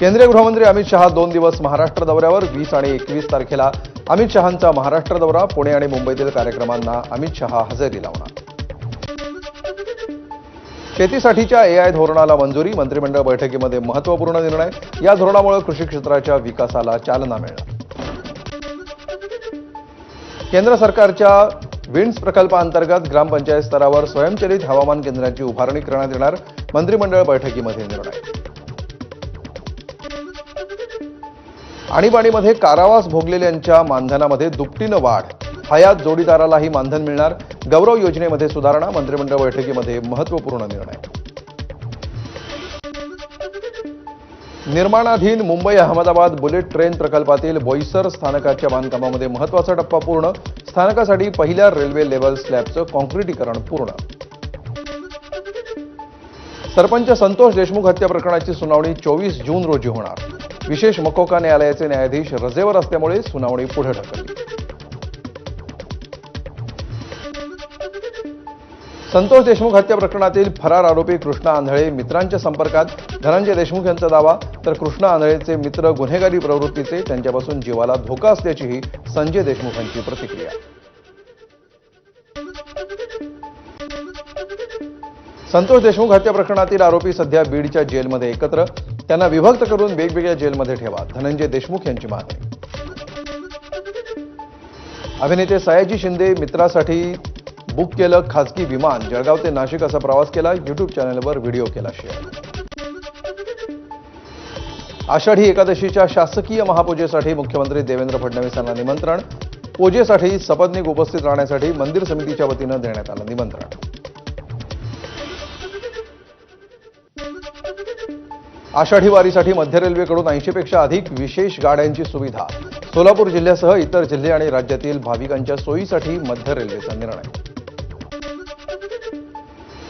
केंद्रीय गृहमंत्री अमित शहा दोन दिवस महाराष्ट्र दौऱ्यावर वीस आणि एकवीस तारखेला अमित शहांचा महाराष्ट्र दौरा पुणे आणि मुंबईतील कार्यक्रमांना अमित शहा हजेरी लावणार. शेतीसाठीच्या एआय धोरणाला मंजुरी मंत्रिमंडळ बैठकीमध्ये महत्त्वपूर्ण निर्णय या धोरणामुळे कृषी क्षेत्राच्या विकासाला चालना मिळणार. केंद्र सरकारच्या विंड्स प्रकल्पाअंतर्गत ग्रामपंचायत स्तरावर स्वयंचलित हवामान केंद्राची उभारणी करण्यात येणार मंत्रिमंडळ बैठकीमध्ये निर्णय. आणीबाणीमध्ये कारावास भोगलेल्यांच्या मानधनामध्ये दुपटीनं वाढ. हयात जोडीदारालाही मानधन मिळणार. गौरव योजनेमध्ये सुधारणा मंत्रिमंडळ बैठकीमध्ये महत्त्वपूर्ण निर्णय. निर्माणाधीन मुंबई अहमदाबाद बुलेट ट्रेन प्रकल्पातील बोईसर स्थानकाच्या बांधकामामध्ये महत्त्वाचा टप्पा पूर्ण. स्थानकासाठी पहिल्या रेल्वे लेवल स्लॅबचं कॉन्क्रिटीकरण पूर्ण. सरपंच संतोष देशमुख हत्या प्रकरणाची सुनावणी चोवीस जून रोजी होणार. विशेष मकोका न्यायालयाचे न्यायाधीश रजेवर असल्यामुळे सुनावणी पुढे ढकलली. संतोष देशमुख हत्या प्रकरणातील फरार आरोपी कृष्णा आंधळे मित्रांच्या संपर्कात. धनंजय देशमुख यांचा दावा तर कृष्णा आंधळेचे मित्र गुन्हेगारी प्रवृत्तीचे त्यांच्यापासून जीवाला धोका असल्याचीही संजय देशमुखांची प्रतिक्रिया. संतोष देशमुख हत्या प्रकरणातील आरोपी सध्या बीडच्या जेलमध्ये एकत्र. त्यांना विभक्त करून वेगवेगळ्या जेलमध्ये ठेवा. धनंजय देशमुख यांची मागणी. अभिनेते सयाजी शिंदे मित्रासाठी बुक केलं खासगी विमान. जळगाव ते नाशिक असा प्रवास केला. युट्यूब चॅनलवर व्हिडिओ केला शेअर. आषाढी एकादशीच्या शासकीय महापूजेसाठी मुख्यमंत्री देवेंद्र फडणवीस यांना निमंत्रण. पूजेसाठी सपत्नीक उपस्थित राहण्यासाठी मंदिर समितीच्या वतीनं देण्यात आलं निमंत्रण. आषाढी वारीसाठी मध्य रेल्वेकडून ऐंशीपेक्षा अधिक विशेष गाड्यांची सुविधा. सोलापूर जिल्ह्यासह इतर जिल्हे आणि राज्यातील भाविकांच्या सोयीसाठी मध्य रेल्वेचा निर्णय.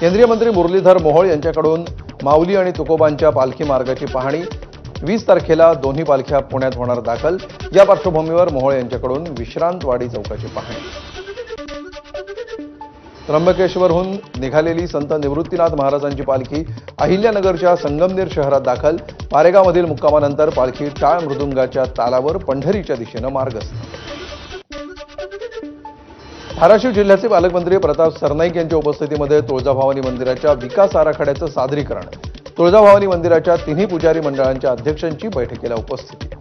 केंद्रीय मंत्री मुरलीधर मोहोळ यांच्याकडून माऊली आणि तुकोबांच्या पालखी मार्गाची पाहणी. वीस तारखेला दोन्ही पालख्या पुण्यात होणार दाखल. या पार्श्वभूमीवर मोहोळ यांच्याकडून विश्रांतवाडी चौकाची पाहणी. त्र्यंबकेश्वरहून निघालेली संत निवृत्तीनाथ महाराजांची पालखी अहिल्यानगरच्या संगमनेर शहरात दाखल. पारेगावमधील मुक्कामानंतर पालखी टाळ मृदुंगाच्या तालावर पंढरीच्या दिशेनं मार्गस्थ. धाराशिव जिल्ह्याचे पालकमंत्री प्रताप सरनाईक यांच्या उपस्थितीमध्ये तुळजाभवानी मंदिराच्या विकास आराखड्याचं सादरीकरण. तुळजाभवानी मंदिराच्या तिन्ही पुजारी मंडळांच्या अध्यक्षांची बैठकीला उपस्थिती.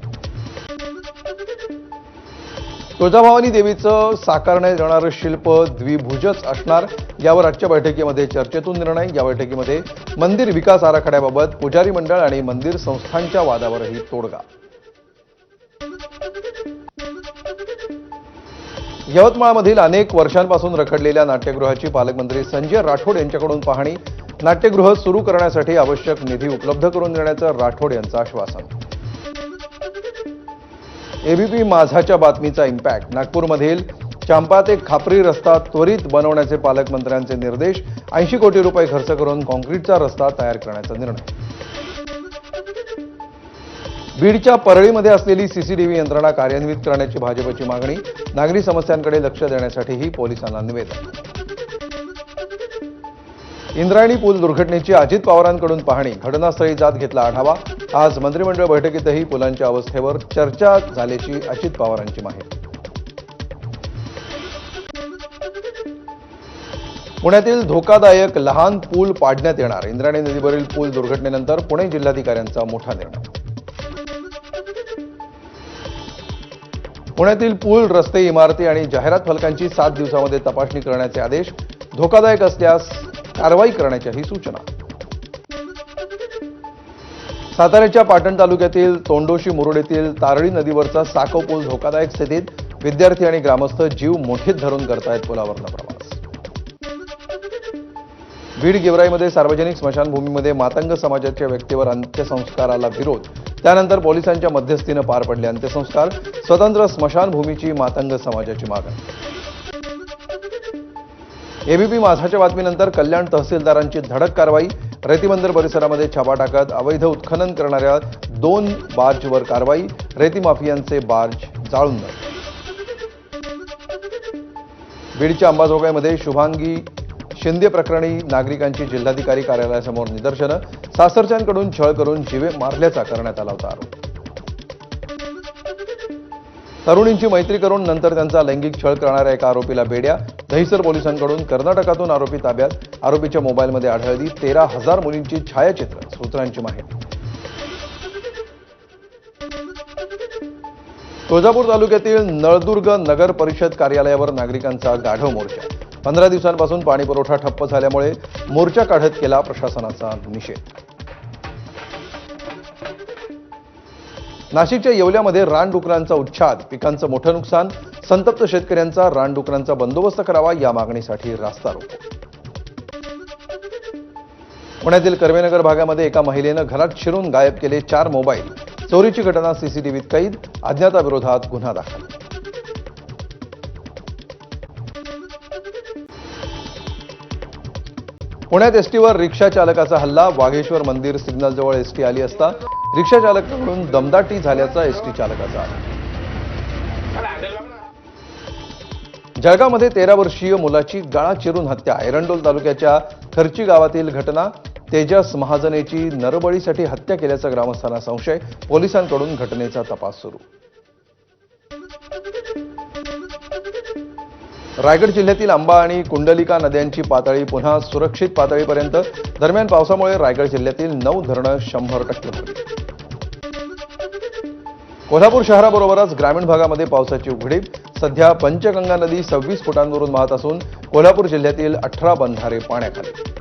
तुळजाभवानी देवीचं साकारण्यात येणारं शिल्प द्विभुजच असणार यावर आजच्या बैठकीमध्ये चर्चेतून निर्णय. या बैठकीमध्ये मंदिर विकास आराखड्याबाबत पुजारी मंडळ आणि मंदिर संस्थांच्या वादावरही तोडगा. यवतमाळमधील अनेक वर्षांपासून रखडलेल्या नाट्यगृहाची पालकमंत्री संजय राठोड यांच्याकडून पाहणी. नाट्यगृह सुरू करण्यासाठी आवश्यक निधी उपलब्ध करून देण्याचं राठोड यांचं आश्वासन. एबीपी माझाच्या बातमीचा इम्पॅक्ट नागपूरमधील चांपा ते खापरी रस्ता त्वरित बनवण्याचे पालकमंत्र्यांचे निर्देश. ऐंशी कोटी रुपये खर्च करून कॉन्क्रीटचा रस्ता तयार करण्याचा निर्णय. बीडच्या परळीमध्ये असलेली सीसीटीव्ही यंत्रणा कार्यान्वित करण्याची भाजपची मागणी. नागरी समस्यांकडे लक्ष देण्यासाठीही पोलिसांना निवेदन. इंद्रायणी पूल दुर्घटनेची अजित पवारांकडून पाहणी. घटनास्थळी जात घेतला आढावा. आज मंत्रिमंडळ बैठकीतही पुलांच्या अवस्थेवर चर्चा झाल्याची अजित पवारांची माहिती. पुण्यातील धोकादायक लहान पूल पाडण्यात येणार. इंद्रायणी नदीवरील पूल दुर्घटनेनंतर पुणे जिल्हाधिकाऱ्यांचा मोठा निर्णय. पुण्यातील पूल रस्ते इमारती आणि जाहिरात फलकांची सात दिवसामध्ये तपासणी करण्याचे आदेश धोकादायक असल्यास कारवाई करण्याच्याही सूचना. साताऱ्याच्या पाटण तालुक्यातील तोंडोशी मुरुड येथील तारळी नदीवरचा साको पूल धोकादायक स्थितीत विद्यार्थी आणि ग्रामस्थ जीव मोठीत धरून करतायत पुलावरनं प्रवास. बीड गेवराईमध्ये सार्वजनिक स्मशानभूमीमध्ये मातंग समाजाच्या व्यक्तीवर अंत्यसंस्काराला विरोध. त्यानंतर पोलिसांच्या मध्यस्थीनं पार पडले अंत्यसंस्कार. स्वतंत्र स्मशानभूमीची मातंग समाजाची मागणी. एबीपी माझाच्या बातमीनंतर कल्याण तहसीलदारांची धडक कारवाई. रेतीबंदर परिसरामध्ये छापा टाकत अवैध उत्खनन करणाऱ्या दोन बार्जवर कारवाई रेती माफियांचे बार्ज जाळून बीडच्या अंबाजोगाईमध्ये शुभांगी शिंदे प्रकरणी नागरिकांची जिल्हाधिकारी कार्यालयासमोर निदर्शनं. सासरच्यांकडून छळ करून जिवे मारल्याचा करण्यात आला होता आरोप. तरुणींची मैत्री करून नंतर त्यांचा लैंगिक छळ करणाऱ्या एका आरोपीला बेड्या. दहिसर पोलिसांकडून कर्नाटकातून आरोपी ताब्यात. आरोपीच्या मोबाईलमध्ये आढळली तेरा हजार मुलींची छायाचित्र सूत्रांची माहिती. तुळजापूर तालुक्यातील नळदुर्ग नगर परिषद कार्यालयावर नागरिकांचा गाढव मोर्चा. पंधरा दिवसांपासून पाणी पुरवठा ठप्प झाल्यामुळे मोर्चा काढत केला प्रशासनाचा निषेध. नाशिकच्या येवल्यामध्ये रानडुकरांचा उच्छाद पिकांचं मोठं नुकसान संतप्त शेतकऱ्यांचा रानडुकरांचा बंदोबस्त करावा या मागणीसाठी रास्ता रोको. पुण्यातील कर्वेनगर भागामध्ये एका महिलेनं घरात शिरून गायब केले चार मोबाईल. चोरीची घटना सीसीटीव्हीत कैद अज्ञाताविरोधात गुन्हा दाखल. पुण्यात एसटीवर रिक्षा चालकाचा हल्ला वाघेश्वर मंदिर सिग्नलजवळ एसटी आली असता रिक्षा चालकाकडून दमदाटी झाल्याचा एसटी चालकाचा जळगावमध्ये तेरा वर्षीय मुलाची गाळा चिरून हत्या एरंडोल तालुक्याच्या खर्ची गावातील घटना तेजस महाजनेची नरबळीसाठी हत्या केल्याचा ग्रामस्थांना संशय पोलिसांकडून घटनेचा तपास सुरू. रायगड जिल्ह्यातील आंबा आणि कुंडलिका नद्यांची पातळी पुन्हा सुरक्षित पातळीपर्यंत. दरम्यान पावसामुळे रायगड जिल्ह्यातील नऊ धरणं शंभर टक्के भरली. कोल्हापूर शहराबरोबरच ग्रामीण भागामध्ये पावसाची उघडीप. सध्या पंचगंगा नदी सव्वीस फुटांवरून वाहत असून कोल्हापूर जिल्ह्यातील अठरा बंधारे पाण्याखाली.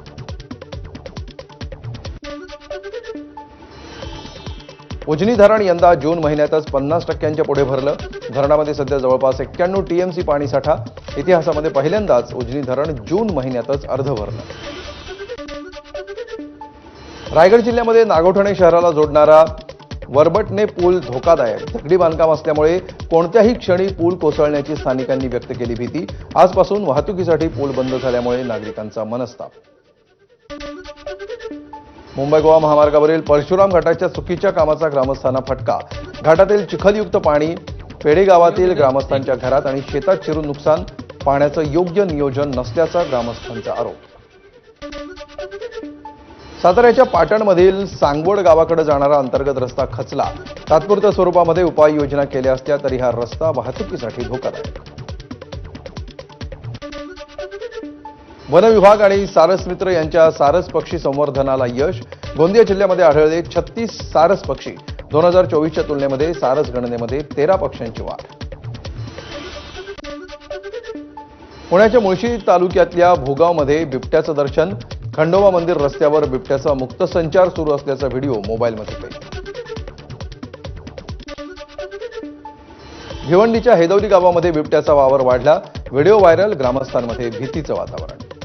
उजनी धरण यंदा जून महिन्यातच पन्नास टक्क्यांच्या पुढे भरलं. धरणामध्ये सध्या जवळपास एक्क्याण्णव टीएमसी पाणीसाठा इतिहासामध्ये पहिल्यांदाच उजनी धरण जून महिन्यातच अर्ध भरलं. रायगड जिल्ह्यामध्ये नागोठणे शहराला जोडणारा वरबटणे पूल धोकादायक. दगडी बांधकाम असल्यामुळे कोणत्याही क्षणी पूल कोसळण्याची स्थानिकांनी व्यक्त केली भीती. आजपासून वाहतुकीसाठी पूल बंद झाल्यामुळे नागरिकांचा मनस्ताप. मुंबई गोवा महामार्गावरील परशुराम घाटाच्या चुकीच्या कामाचा ग्रामस्थांना फटका. घाटातील चिखलयुक्त पाणी पेढे गावातील ग्रामस्थांच्या घरात आणि शेतात शिरून नुकसान पाण्याचं योग्य नियोजन नसल्याचा ग्रामस्थांचा आरोप. साताऱ्याच्या पाटणमधील सांगवड गावाकडे जाणारा अंतर्गत रस्ता खचला. तात्पुरत्या स्वरूपामध्ये उपाययोजना केल्या असत्या तरी हा रस्ता वाहतुकीसाठी धोकादायक. वन विभाग आणि सारस मित्र यांच्या सारस पक्षी संवर्धनाला यश. गोंदिया जिल्ह्यामध्ये आढळले छत्तीस सारस पक्षी. दोन हजार चोवीसच्या तुलनेमध्ये सारस गणनेमध्ये तेरा पक्ष्यांची वाढ. पुण्याच्या मुळशी तालुक्यातल्या भोगावमध्ये बिबट्याचं दर्शन. खंडोबा मंदिर रस्त्यावर बिबट्याचा मुक्त संचार सुरू असल्याचा व्हिडिओ मोबाईलमध्ये कैद भिवंडीच्या हेदवली गावामध्ये बिबट्याचा वावर वाढला. व्हिडिओ व्हायरल ग्रामस्थांमध्ये भीतीचं वातावरण.